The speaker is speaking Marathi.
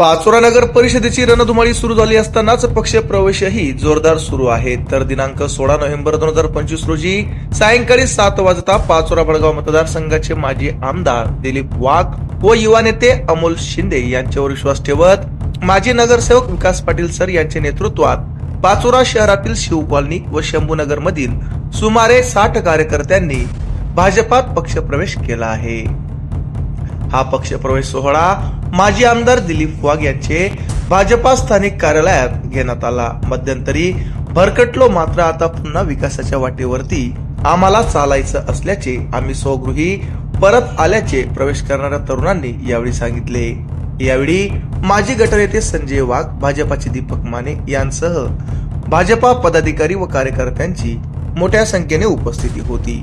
पाचोरा नगर परिषदेची रणधुमाळी सुरू झाली असतानाच पक्ष प्रवेशही जोरदार सुरू आहे. तर दिनांक सोळा नोव्हेंबर दोन हजार पंचवीस रोजी सायंकाळी सात वाजता पाचोरा बडगाव मतदारसंघाचे माजी आमदार दिलीप वाघ व युवा नेते अमोल शिंदे यांच्यावर विश्वास ठेवत माजी नगरसेवक विकास पाटील सर यांच्या नेतृत्वात पाचोरा शहरातील शिव कॉलनी व शंभूनगर मधील सुमारे साठ कार्यकर्त्यांनी भाजपात पक्षप्रवेश केला आहे. हा पक्षप्रवेश सोहळा माजी आमदार दिलीप वाघ यांचे भाजपा स्थानिक कार्यालयात घेण्यात आला. मध्यंतरी भरकटलो मात्र आता पुन्हा विकासाच्या वाटेवरती आम्हाला चालायचं असल्याचे आम्ही स्वगृही परत आल्याचे प्रवेश करणाऱ्या तरुणांनी यावेळी सांगितले. यावेळी माजी गटनेते संजय वाघ भाजपाचे दीपक माने यांसह भाजपा पदाधिकारी व कार्यकर्त्यांची मोठ्या संख्येने उपस्थिती होती.